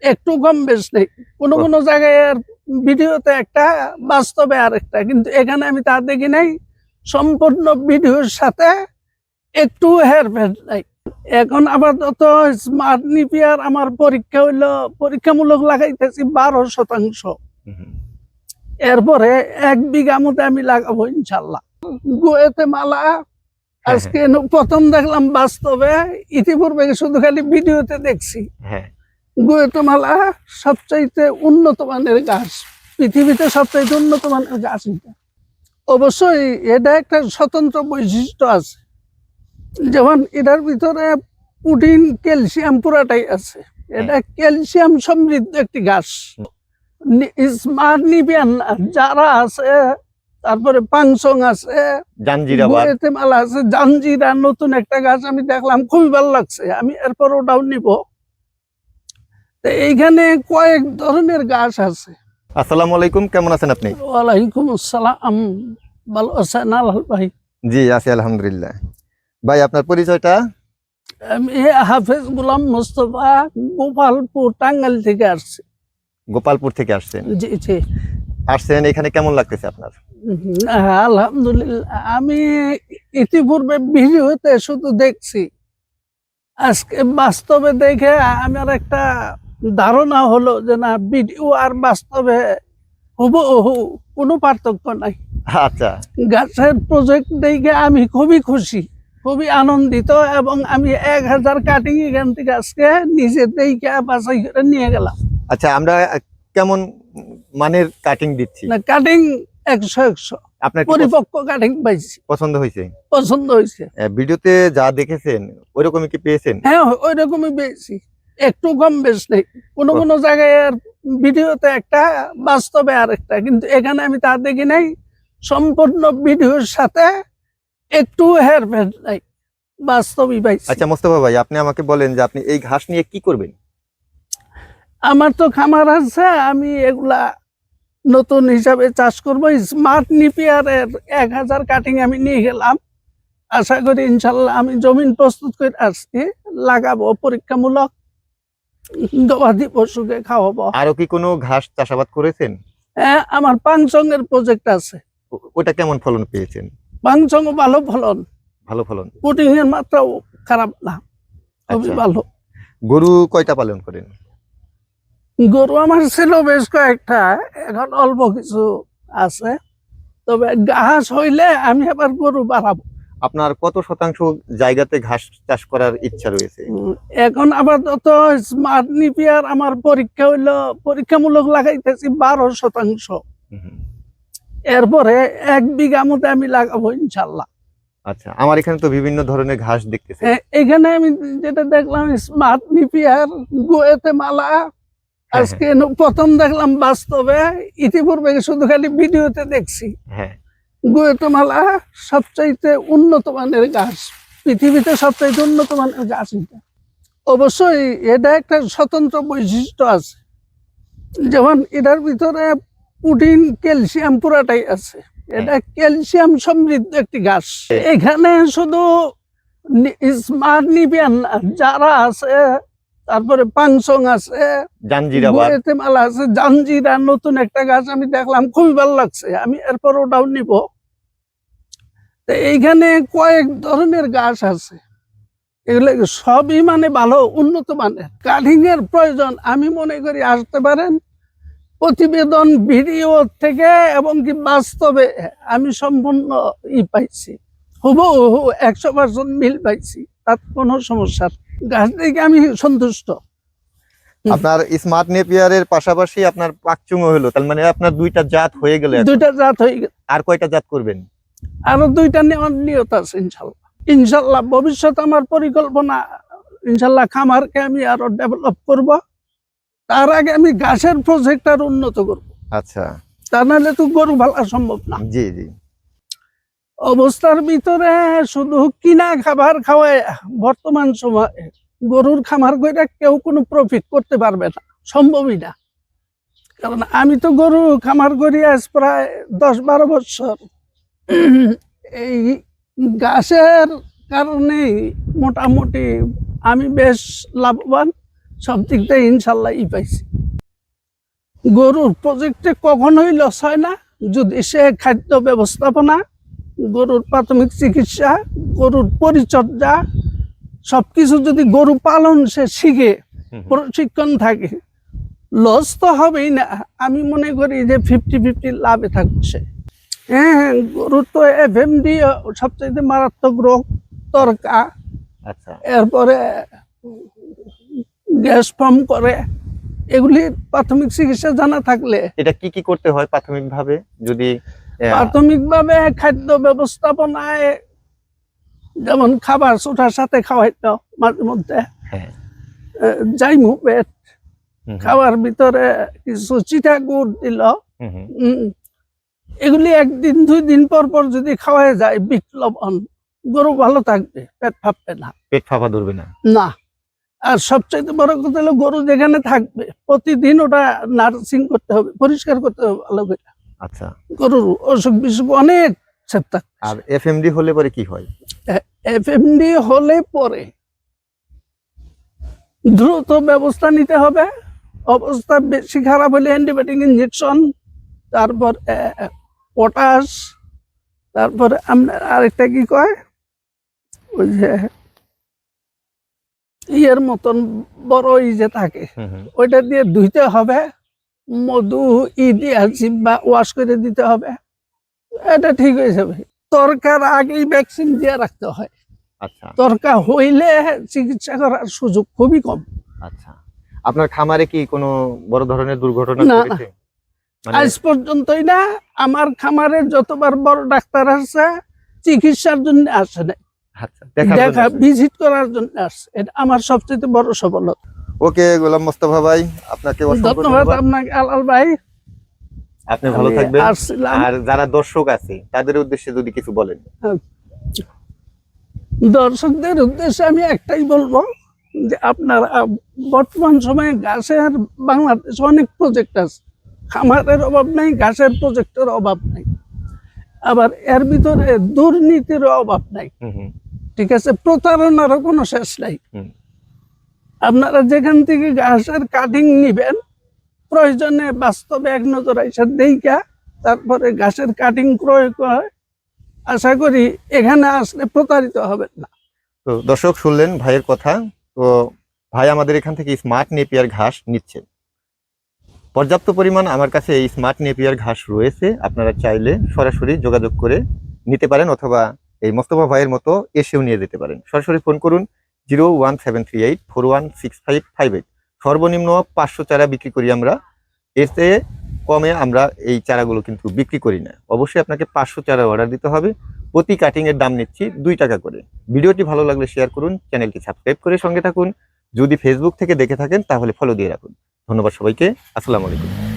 একটু কম বেশ নেই। কোনো কোনো জায়গায় আর ভিডিওতে একটা বাস্তবে আরেকটা। কিন্তু এখানে আমি তা দেখি নাই। সম্পূর্ণ ভিডিওর সাথে একটু হেরফের নাই। এখন আপাতত স্মার্ট নিপিয়ার আমার পরীক্ষা হইল পরীক্ষামূলক লাগাইতেছি বারো শতাংশ। এরপরে এক বিঘা মতো আমি লাগাবো ইনশাল্লাহ। গোয়েতে মালা আজকে ন- প্রথম দেখলাম বাস্তবে ইতিপূর্বে শুধু খালি ভিডিওতে দেখছি। হ্যাঁ। গোয়েতে মালা সবচাইতে উন্নত মানের গাছ। পৃথিবীতে সবচাইতে উন্নত মানের গাছ এটা। অবশ্যই এটা একটা স্বতন্ত্র বৈশিষ্ট্য আছে। যেমন এটার ভিতরে প্রোটিন ক্যালসিয়াম পুরাটাই আছে। এটা ক্যালসিয়াম সমৃদ্ধ একটি গাছ। স্মার্ট নিবিয়ান যারা আছে তারপরে পাংসং আছে জাঞ্জিরাবাদ মালা আছে জাঞ্জিরা নতুন একটা গাছ আমি দেখলাম খুবই ভালো লাগছে। আমি এরপর ওটাও নিব। তো এইখানে কয়েক ধরনের গাছ আছে। আসসালামু আলাইকুম কেমন আছেন আপনি? ওয়ালাইকুম আসসালাম ভালো আছেন? আলাল ভাই জি আছি আলহামদুলিল্লাহ। ভাই আপনার পরিচয়টা? আমি হাফেজ গুলাম মোস্তফা গোপালপুর টাঙ্গাইল থেকে আসছি। গোপালপুর থেকে আসছেন? জি জি। আসছেন এখানে কেমন লাগতেছে আপনার? আলহামদুলিল্লাহ। আমি ইতিপূর্বে ভিডিওতে শুধু দেখছি। আজকে বাস্তবে দেখে আমার একটা ধারণা হলো যে না ভিডিও আর বাস্তবে হুবহু কোনো পার্থক্য নাই। আচ্ছা। গাছের প্রজেক্ট দেখে আমি খুবই খুশি খুবই আনন্দিত এবং আমি এক হাজার কাটিং এখান থেকে আজকে নিজে দেখে বাছাই করে নিয়ে গেলাম। আচ্ছা আমরা কেমন মানের কাটিং দিচ্ছি? না কাটিং একশো একশো। আপনার পরিপক্ক কাটিং পাইছি। পছন্দ হয়েছে? পছন্দ হয়েছে। ভিডিওতে যা দেখেছেন ওইরকমই কি পেয়েছেন? হ্যাঁ ওই রকমই পেয়েছি। একটু কম বেশ নেই। কোনো কোনো জায়গায় ভিডিওতে একটা বাস্তবে আর একটা কিন্তু এখানে আমি তা দেখি নাই। সম্পূর্ণ ভিডিওর সাথে একটু হেরফের নাই। বাস্তবই পাইছি। আচ্ছা মোস্তফা ভাই আপনি আমাকে বলেন যে আপনি এই ঘাস নিয়ে কি করবেন? আমার তো খামার আছে আমি এগুলা নতুন হিসাবে চাষ করব। স্মার্ট নিপিয়ারের এক হাজার কাটিং আমি নিয়ে গেলাম। আশা করি ইনশাল্লাহ আমি জমিন প্রস্তুত করে আসছি লাগাবো পরীক্ষামূলক। গবাদি পশুকে খাওয়াবো। আরও কি কোনো ঘাস চাষাবাদ করেছেন? হ্যাঁ আমার পাংচঙ্গের প্রজেক্ট আছে। ওটা কেমন ফলন পেয়েছেন? পাংচং ভালো ফলন। ভালো ফলন? পুটিং এর মাত্রাও খারাপ না খুবই আচ্ছা। ভালো। গরু কয়টা পালন করেন? গরু আমার ছিল বেশ কয়েকটা এখন অল্প কিছু আছে। তবে ঘাস হইলে আমি আবার গরু বাড়াবো। আপনার কত শতাংশ জায়গাতে ঘাস চাষ করার ইচ্ছা রয়েছে? এখন আপাতত স্মার্ট নিপিয়ার আমার পরীক্ষা হইল পরীক্ষামূলক লাগাইতেছি বারো শতাংশ। এরপরে এক বিঘা মতো আমি লাগাবো ইনশাল্লাহ। আচ্ছা আমার এখানে তো বিভিন্ন ধরনের ঘাস দেখতেছি। এখানে আমি যেটা দেখলাম স্মার্ট নিপিয়ার গোয়েতে মালা। হ্যাঁ, আজকে প্রথম দেখলাম বাস্তবে ইতিপূর্বে শুধু খালি ভিডিওতে দেখছি। হ্যাঁ গোয়েতমালা সবচাইতে উন্নত মানের গাছ। পৃথিবীতে সবচাইতে উন্নত মানের গাছ এটা। অবশ্যই এটা একটা স্বতন্ত্র বৈশিষ্ট্য আছে। যেমন এটার ভিতরে প্রোটিন ক্যালসিয়াম পুরাটাই আছে। এটা ক্যালসিয়াম সমৃদ্ধ একটি গাছ। এখানে শুধু স্মার্ট নিবিয়ান না, যারা আছে তারপরে পাংসং আছে গুয়েতেমালা আছে জাঞ্জিরা নতুন একটা গাছ আমি দেখলাম খুবই ভালো লাগছে। আমি এরপর ওটাও নিব। এইখানে কয়েক ধরনের গাছ আছে। এগুলো সবই মানে ভালো উন্নত মানের। কাটিং এর প্রয়োজন আমি মনে করি আসতে পারেন। প্রতিবেদন ভিডিও থেকে এবং কি বাস্তবে আমি সম্পূর্ণ ই পাইছি। হুবহু একশো পার্সেন্ট মিল পাইছি তার কোনো সমস্যা। গাছ দেখে আমি সন্তুষ্ট। আপনার স্মার্ট নেপিয়ারের পাশাপাশি আপনার পাকচুং হলো তার মানে আপনার দুইটা জাত হয়ে গেল দুইটা জাত হয়ে গেছে আর কয়টা জাত করবেন? আরও দুইটা নেওয়ার নিয়ত আছে ইনশাল্লাহ ইনশাল্লাহ ভবিষ্যতে আমার পরিকল্পনা ইনশাল্লাহ খামারকে আমি আরও ডেভেলপ করব। তার আগে আমি গাছের প্রজেক্ট আর উন্নত করব। আচ্ছা। তা নাহলে তো গরু ভালা সম্ভব না। জি জি। অবস্থার ভিতরে শুধু কিনা খাবার খাওয়ায়, বর্তমান সময়ে গরুর খামার করে কেউ কোনো প্রফিট করতে পারবে না, সম্ভবই না। কারণ আমি তো গরু খামার করি আজ প্রায় দশ বারো বছর। এই গাছের কারণেই মোটামুটি আমি বেশ লাভবান, সব দিক থেকে ইনশাল্লাহ ই পাইছি। গরুর প্রজেক্টে কখনোই লস হয় না, যদি সে খাদ্য ব্যবস্থাপনা গরুর প্রাথমিক চিকিৎসা গরুর পরিচর্যা সবকিছু যদি গরু পালন সে শিখে। প্রশিক্ষণ থাকে লস তো হবেই না। আমি মনে করি যে ফিফটি ফিফটি লাভে থাকবে সে। হ্যাঁ গরুর তো এফ এম ডি সবচেয়ে মারাত্মক রোগ তরকা। আচ্ছা। এরপরে গ্যাস ফর্ম করে এগুলি প্রাথমিক চিকিৎসা জানা থাকলে। এটা কি কি করতে হয় প্রাথমিকভাবে? যদি প্রাথমিকভাবে খাদ্য ব্যবস্থাপনায় যেমন খাবার ছোটার সাথে খাওয়াইতো মাঝে মধ্যে। হ্যাঁ। যাই হুম, খাওয়ার ভিতরে কিছু চিটা গুড় দিল। এগুলি একদিন দুই দিন পর পর যদি খাওয়া যায় বিপ্লবন। গরু ভালো থাকবে পেট ফাঁপবে না। পেট ফাঁপা ধরবে না। না। আর সবচাইতে বড় কথা হলো গরু যেখানে থাকবে প্রতিদিন ওটা নার্সিং করতে হবে পরিষ্কার করতে হবে ভালো করে। আচ্ছা। গরুর অসুখ বিসুখ অনেক সেপ থাকে। আর এফএমডি হলে পরে কি হয়? এফএমডি হলে পরে দ্রুত ব্যবস্থা নিতে হবে। অবস্থা বেশি খারাপ হলে অ্যান্টিবায়োটিক ইঞ্জেকশন তারপর পটাশ তারপরে আপনার আরেকটা কি কয়? ওই যে ইয়ের মতন বড় ই যে থাকে। ওইটা দিয়ে ধুইতে হবে। মধু ই দিয়ে বা ওয়াশ করে দিতে হবে। এটা ঠিক হয়ে যাবে তরকার আগেই ভ্যাকসিন দিয়ে রাখতে হয়। আচ্ছা। তরকা হইলে চিকিৎসা করার সুযোগ খুবই কম। আচ্ছা। আপনার খামারে কি কোনো বড় ধরনের দুর্ঘটনা ঘটেছে? মানে আজ পর্যন্তই না। আমার খামারে যতবার বড় ডাক্তার আসছে চিকিৎসার জন্য আসে নাই। আচ্ছা দেখা ভিজিট করার জন্য আসছে। এটা আমার সবচেয়ে বড় সফলতা। ওকে গোলাম মোস্তফা ভাই আপনাকে অসংখ্য ধন্যবাদ ধন্যবাদ। আপনাকে আলাল ভাই। আপনি ভালো থাকবেন। আর যারা দর্শক আছে তাদের উদ্দেশ্যে যদি কিছু বলেন। দর্শকদের উদ্দেশ্যে আমি একটাই বলব যে আপনারা বর্তমান সময়ে ঘাসের বাংলাদেশে অনেক প্রজেক্ট আছে। খামারের অভাব নাই গাছের প্রজেক্টের অভাব নাই। আবার এর ভিতরে দুর্নীতির অভাব নাই। ঠিক আছে? প্রতারণারও কোনো শেষ নাই। আপনারা যেখান থেকে ঘাসের কাটিং নিবেন, প্রয়োজনে বাস্তবে এক নজর আইসা দেইকা তারপরে ঘাসের কাটিং ক্রয় করে। আশা করি এখানে আসলে প্রতারিত হবেন না। তো দর্শক শুনলেন ভাইয়ের কথা, তো ভাই আমাদের এখান থেকে স্মার্ট নেপিয়ার ঘাস নিচ্ছেন। পর্যাপ্ত পরিমাণ আমার কাছে এই স্মার্ট নেপিয়ার ঘাস রয়েছে, আপনারা চাইলে সরাসরি যোগাযোগ করে নিতে পারেন অথবা এই মোস্তফা ভাইয়ের মতো এসেও নিয়ে যেতে পারেন। সরাসরি ফোন করুন zero one seven three eight four one six five five eight. সর্বনিম্ন পাঁচশো চারা বিক্রি করি আমরা। এতে কমে আমরা এই চারাগুলো কিন্তু বিক্রি করি না। অবশ্যই আপনাকে পাঁচশো চারা অর্ডার দিতে হবে। প্রতি কাটিংয়ের দাম নিচ্ছি দুই টাকা করে। ভিডিওটি ভালো লাগলে শেয়ার করুন চ্যানেলটি সাবস্ক্রাইব করে সঙ্গে থাকুন। যদি ফেসবুক থেকে দেখে থাকেন, তাহলে ফলো দিয়ে রাখুন। ধন্যবাদ সবাইকে। আসসালামু আলাইকুম।